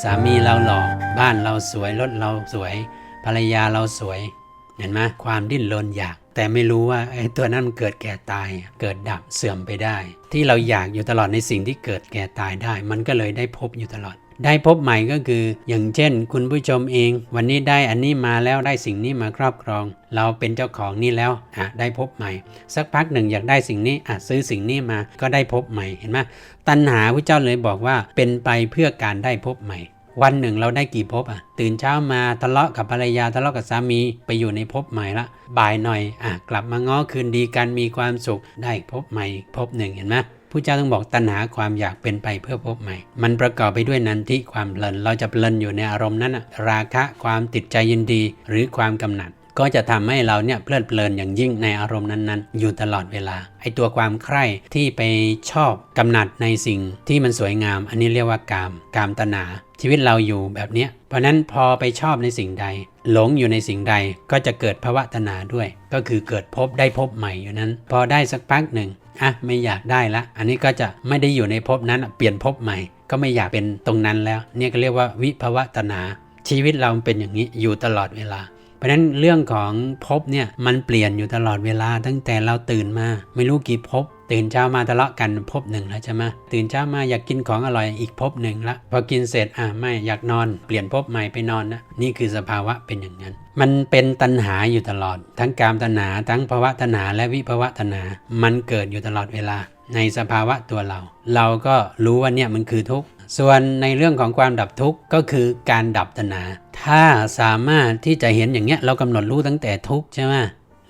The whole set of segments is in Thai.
สามีเราหล่อบ้านเราสวยรถเราสวย ภรรยาเราสวย เห็นไหมความดิ้นรนอยาก แต่ไม่รู้ว่าไอ้ตัวนั้นมันเกิดแก่ตายเกิดดับเสื่อมไปได้ ที่เราอยากอยู่ตลอดในสิ่งที่เกิดแก่ตายได้ มันก็เลยได้พบอยู่ตลอด ได้พบใหม่ก็คือ อย่างเช่น คุณผู้ชมเอง วันนี้ได้อันนี้มาแล้วได้สิ่งนี้มาครอบครอง เราเป็นเจ้าของนี่แล้วอะได้พบใหม่ สักพักหนึ่งอยากได้สิ่งนี้อะซื้อสิ่งนี้มาก็ได้พบใหม่เห็นไหมตัณหาพระเจ้าเลยบอกว่าเป็นไปเพื่อการได้พบใหม่ วันหนึ่งเราได้กี่ภพอะตื่นเช้ามาทะเลาะกับภรรยาทะเลาะกับสามีไปอยู่ในภพใหม่ละบ่ายหน่อยอะกลับมาง้อคืนดีกันมีความสุขได้ภพใหม่ภพหนึ่งเห็นไหม ผู้เจ้าต้องบอกตัณหาความอยากเป็นไปเพื่อพบใหม่ มันประกอบไปด้วยนันทิความเพลิน เราจะเพลินอยู่ในอารมณ์นั้น ราคะความติดใจยินดี หรือความกำหนัด ก็จะทำให้เราเนี่ยเพลิดเพลินอย่างยิ่งในอารมณ์นั้นๆ อยู่ตลอดเวลา ไอตัวความใคร่ที่ไปชอบกำหนัดในสิ่งที่มันสวยงาม อันนี้เรียกว่ากาม กามตนา ชีวิตเราอยู่แบบเนี้ย เพราะนั้นพอไปชอบในสิ่งใด หลงอยู่ในสิ่งใดก็จะเกิดภาวะตนาด้วย ก็คือเกิดพบได้พบใหม่อยู่นั้น พอได้สักพักหนึ่ง อะไม่อยากได้ละ อันนี้ก็จะไม่ได้อยู่ในภพนั้นเปลี่ยนภพใหม่ ก็ไม่อยากเป็นตรงนั้นแล้วเนี่ยก็เรียกว่าวิภาวะตนา ชีวิตเราเป็นอย่างนี้อยู่ตลอดเวลา เพราะฉะนั้นเรื่องของภพเนี่ยมันเปลี่ยนอยู่ตลอดเวลาตั้งแต่เราตื่นมา ไม่รู้กี่ภพ ตื่นเช้ามาทะเลาะกันภพหนึ่งแล้วใช่ไหมตื่นเช้ามาอยากกินของอร่อยอีกภพหนึ่งละพอกินเสร็จอะไม่อยากนอนเปลี่ยนภพใหม่ไปนอนนะนี่คือสภาวะเป็นอย่างนั้น มันเป็นตัณหาอยู่ตลอด ทั้งกามตัณหา ทั้งภาวะตัณหาและวิภาวะตัณหา มันเกิดอยู่ตลอดเวลา ในสภาวะตัวเรา เราก็รู้ว่าเนี่ยมันคือทุกข์ส่วนในเรื่องของความดับทุกข์ก็คือการดับตัณหา ถ้าสามารถที่จะเห็นอย่างเงี้ยเรากำหนดรู้ตั้งแต่ทุกข์ใช่ไหม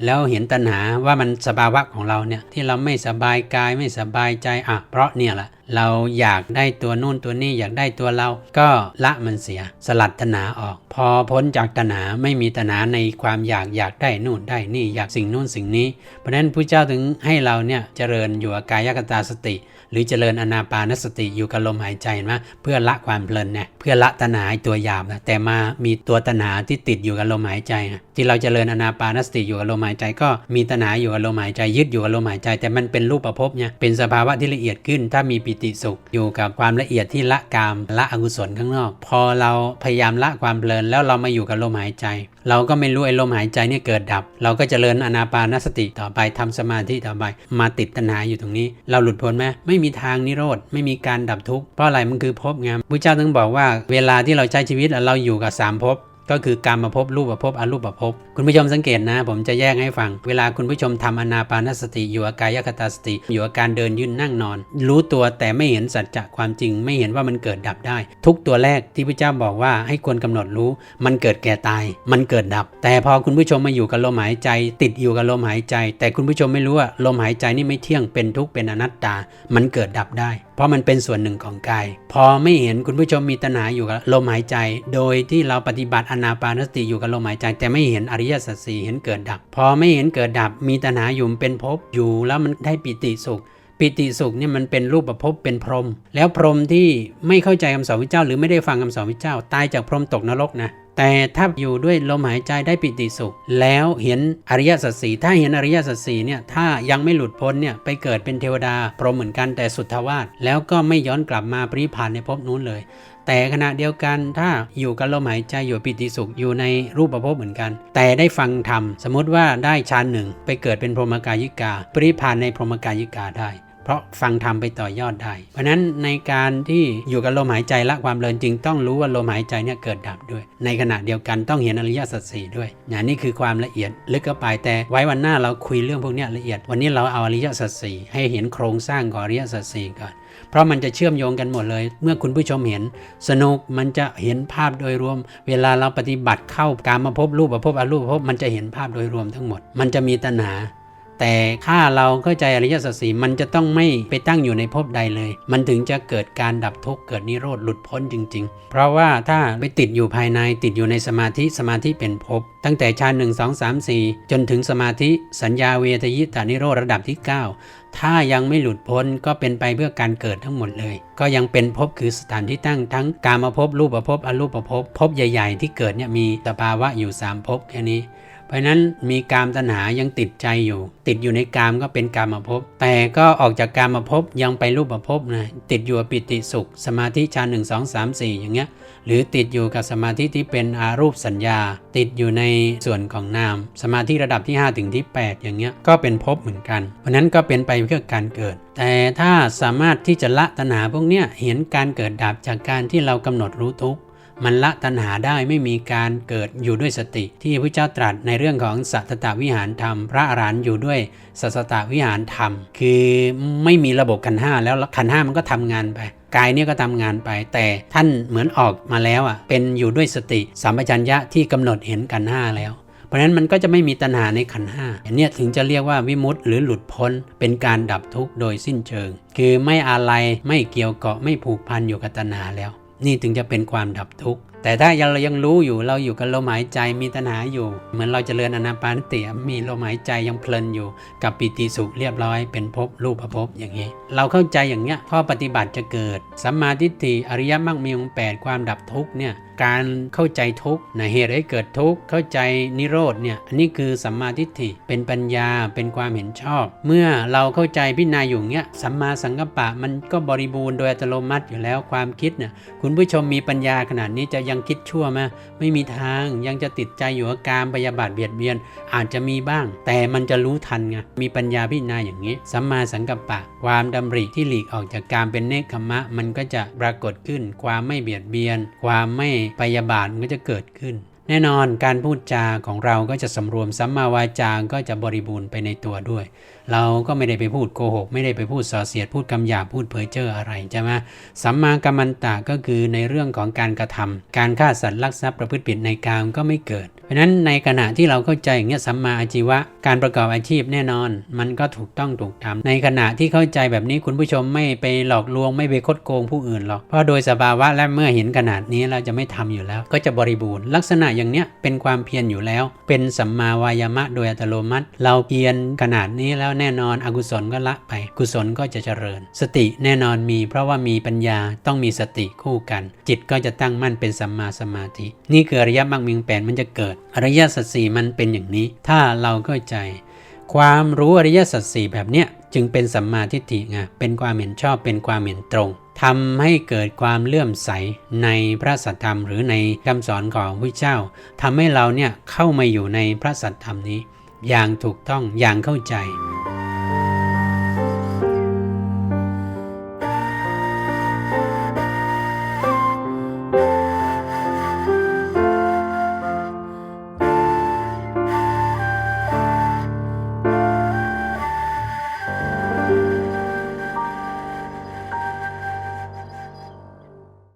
แล้วเห็นตัณหาว่ามันสภาวะของเราเนี่ยที่เราไม่สบายกายไม่สบายใจอะเพราะเนี่ยแหละ เราอยากได้ตัวนู่นตัวนี้อยากได้ตัวเรา ก็ละมันเสีย สลัดตัณหาออก พอพ้นจากตัณหาไม่มีตัณหาในความอยากอยากได้นู่นได้นี่อยากสิ่งนู่นสิ่งนี้ เพราะฉะนั้นพระเจ้าถึงให้เราเนี่ยเจริญอยู่กายกตาสติ หรือเจริญอนาปานสติอยู่กับลมหายใจนไหมเพื่อละความเพลินเนี่ยเพื่อละตัณหาตัวหยาบนะแต่มามีตัวตัณหาที่ติดอยู่กับลมหายใจนะที่เราเจริญอนาปานสติอยู่กับลมหายใจ ก็มีตัณหาอยู่กับลมหายใจยึดอยู่กับลมหายใจ แต่มันเป็นรูปประพบเนี่ยเป็นสภาวะที่ละเอียดขึ้น ถ้ามีปิติสุข อยู่กับความละเอียดที่ละกามละอกุศลข้างนอก พอเราพยายามละความเพลินแล้วเรามาอยู่กับลมหายใจ เราก็ไม่รู้ไอ้ลมหายใจเนี่ยเกิดดับ เราก็จเจริญอนาปานสติต่อไปทำสมาธิต่อไป มาติดตัณหาอยู่ตรงนี้ เราหลุดพ้นไหมไม่มีทางนิโรธไม่มีการดับทุกข์เพราะอะไรมันคือภพไงพระเจ้าถึงบอกว่า เวลาที่เราใช้ชีวิตเราอยู่กับสามภพ ก็คือการมาพบรูปประพบอรูปประพบคุณผู้ชมสังเกตนะ ผมจะแยกให้ฟัง เวลาคุณผู้ชมทำอนาปานสติ อยู่กับกายคตาสติ อยู่กับการเดินยืนนั่งนอน รู้ตัวแต่ไม่เห็นสัจจะความจริง ไม่เห็นว่ามันเกิดดับได้ ทุกตัวแรกที่พระเจ้าบอกว่าให้ควรกำหนดรู้ มันเกิดแก่ตาย มันเกิดดับ แต่พอคุณผู้ชมมาอยู่กับลมหายใจ ติดอยู่กับลมหายใจ แต่คุณผู้ชมไม่รู้ว่าลมหายใจนี่ไม่เที่ยงเป็นทุกข์เป็นอนัตตา มันเกิดดับได้ เพราะมันเป็นส่วนหนึ่งของกาย พอไม่เห็นคุณผู้ชมมีตัณหาอยู่กับลมหายใจ โดยที่เราปฏิบัติอนาปานสติอยู่กับลมหายใจ แต่ไม่เห็นอริยสัจสี่เห็นเกิดดับ พอไม่เห็นเกิดดับมีตัณหาอยู่เป็นภพอยู่แล้วมันได้ปิติสุขปิติสุขเนี่ยมันเป็นรูปประพบเป็นพรหมแล้วพรหมที่ไม่เข้าใจคำสอนพระเจ้า หรือไม่ได้ฟังคำสอนพระเจ้า ตายจากพรหมตกนรกนะ แต่ถ้าอยู่ด้วยลมหายใจได้ปิติสุข แล้วเห็นอริยสัจสีถ้าเห็นอริยสัจสีเนี่ยถ้ายังไม่หลุดพ้นเนี่ยไปเกิดเป็นเทวดาพรหมเหมือนกันแต่สุทธวาสแล้วก็ไม่ย้อนกลับมาปริพานในภพนู้นเลย แต่ขณะเดียวกันถ้าอยู่กับลมหายใจอยู่ปิติสุขอยู่ในรูปภพเหมือนกัน แต่ได้ฟังธรรมสมมติว่าได้ฌานหนึ่งไปเกิดเป็นพรหมกายิกา ปริพานในพรหมกายิกาได้ เพราะฟังธรรมไปต่อยอดได้ เพราะนั้นในการที่อยู่กับลมหายใจละความเลินจริงต้องรู้ว่าลมหายใจเนี่ยเกิดดับด้วย ในขณะเดียวกันต้องเห็นอริยสัจสี่ด้วยนะนี่คือความละเอียดลึกเข้าไปแต่ไว้วันหน้าเราคุยเรื่องพวกนี้ละเอียด วันนี้เราเอาอริยสัจสี่ให้เห็นโครงสร้างของอริยสัจสี่ก่อนเพราะมันจะเชื่อมโยงกันหมดเลย เมื่อคุณผู้ชมเห็น สนุกมันจะเห็นภาพโดยรวม เวลาเราปฏิบัติเข้าการมาพบรูปประพบอรูปประพบมันจะเห็นภาพโดยรวมทั้งหมด มันจะมีตัณหา แต่ถ้าเราเข้าใจอริยสัจสีมันจะต้องไม่ไปตั้งอยู่ในภพใดเลย มันถึงจะเกิดการดับทุกข์เกิดนิโรธหลุดพ้นจริง ๆ เพราะว่าถ้าไปติดอยู่ภายในติดอยู่ในสมาธิสมาธิเป็นภพตั้งแต่ฌานหนึ่งสองสามสี่จนถึงสมาธิสัญญาเวทยิตานิโรธระดับที่ 9 ถ้ายังไม่หลุดพ้นก็เป็นไปเพื่อการเกิดทั้งหมดเลย ก็ยังเป็นภพคือสถานที่ตั้งทั้งการมาภพรูปภพอรูปภพภพใหญ่ ๆ ที่เกิดเนี่ยมีสภาวะอยู่3ภพแค่นี้ เพราะนั้นมีกามตัณหายังติดใจอยู่ ติดอยู่ในกามก็เป็นกามภพแต่ก็ออกจากกามภพยังไปรูปภพนะติดอยู่กับปิติสุข สมาธิฌานหนึ่งสองสามสี่อย่างเงี้ยหรือติดอยู่กับสมาธิที่เป็นอารูปสัญญา ติดอยู่ในส่วนของนาม สมาธิระดับที่ 5 ถึงที่ 8 อย่างเงี้ยก็เป็นภพเหมือนกัน เพราะนั้นก็เป็นไปเพื่อการเกิด แต่ถ้าสามารถที่จะละตัณหาพวกเนี้ยเห็นการเกิดดับจากการที่เรากำหนดรู้ทุก มันละตัณหาได้ไม่มีการเกิดอยู่ด้วยสติ ที่พระเจ้าตรัสในเรื่องของสัตตวิหารธรรม พระอรหันต์อยู่ด้วยสัสตวิหารธรรม คือไม่มีระบบขันห้าแล้วขันห้ามันก็ทำงานไปกายเนี่ยก็ทำงานไปแต่ท่านเหมือนออกมาแล้วอะเป็นอยู่ด้วยสติสัมปชัญญะที่กำหนดเห็นขันห้าแล้วเพราะนั้นมันก็จะไม่มีตัณหาในขันห้าอันเนี้ยถึงจะเรียกว่าวิมุตต์หรือหลุดพ้น เป็นการดับทุกข์โดยสิ้นเชิง คือไม่อะไรไม่เกี่ยวเกาะไม่ผูกพันอยู่กับตัณหาแล้ว นี่ถึงจะเป็นความดับทุกข์ แต่ถ้ายังเรายังรู้อยู่เราอยู่กับลมหายใจมีตัณหาอยู่ เหมือนเราจเจริญอนาปานสติมีลมหายใจยังเพลินอยู่ กับปิติสุขเรียบร้อยเป็นภพรูปภพอย่างนี้ เราเข้าใจอย่างเนี้ยข้อปฏิบัติจะเกิดสัมมาทิฏฐิอริยมรรคมีองค์แปดความดับทุกเนี่ยการเข้าใจทุกข์นะเหตุให้เกิดทุกเข้าใจนิโรธเนี่ยอันนี้คือสัมมาทิฏฐิเป็นปัญญาเป็นความเห็นชอบ เมื่อเราเข้าใจพิจารณาอยู่เนี้ยสัมมาสังกัปปะมันก็บริบูรณ์โดยอัตโนมัติอยู่แล้วความคิดเนี่ยคุณผู้ชมมีปัญญาขนาดนี้จะยังคิดชั่วไหมไม่มีทางยังจะติดใจอยู่กับการพยาบาทเบียดเบียน อาจจะมีบ้าง แต่มันจะรู้ทันไงมีปัญญาพิจารณาอย่างนี้สัมมาสังกัปปะ ความดำริที่หลีกออกจากการเป็นเนคขมะ มันก็จะปรากฏขึ้น ความไม่เบียดเบียน ความไม่พยาบาทมันก็จะเกิดขึ้น แน่นอนการพูดจาของเราก็จะสำรวมสัมมาวาจาก็จะบริบูรณ์ไปในตัวด้วย เราก็ไม่ได้ไปพูดโกหก ไม่ได้ไปพูดส่อเสียดพูดคำหยาบพูดเพ้อเจ้ออะไรใช่ไหมสัมมากัมมันตะก็คือในเรื่องของการกระทำการฆ่าสัตว์ลักทรัพย์ประพฤติผิดในกามก็ไม่เกิด เพราะนั้นในขณะที่เราเข้าใจอย่างเงี้ยสัมมาอาชีวะ การประกอบอาชีพแน่นอน มันก็ถูกต้องถูกทำในขณะที่เข้าใจแบบนี้คุณผู้ชมไม่ไปหลอกลวงไม่ไปคดโกงผู้อื่นหรอกเพราะโดยสภาวะและเมื่อเห็นขนาดนี้เราจะไม่ทำอยู่แล้ว ก็จะบริบูรณ์ ลักษณะอย่างเนี้ยเป็นความเพียรอยู่แล้ว เป็นสัมมาวายามะโดยอัตโนมัติ เราเพียรขนาดนี้แล้วแน่นอนอกุศลก็ละไป กุศลก็จะเจริญ สติแน่นอนมี เพราะว่ามีปัญญาต้องมีสติคู่กัน จิตก็จะตั้งมั่นเป็นสัมมาสมาธิ นี่คืออริยมรรคมีงแปดมันจะเกิดอริยสัจสี่มันเป็นอย่างนี้ ถ้าเราเข้าใจ ความรู้อริยสัจสี่แบบเนี้ยจึงเป็นสัมมาทิฏฐิไงเป็นความเห็นชอบเป็นความเห็นตรงทำให้เกิดความเลื่อมใสในพระสัทธรรม หรือในคำสอนของพระเจ้าทำให้เราเนี่ยเข้ามาอยู่ในพระสัทธรรมนี้ อย่างถูกต้องอย่างเข้าใจ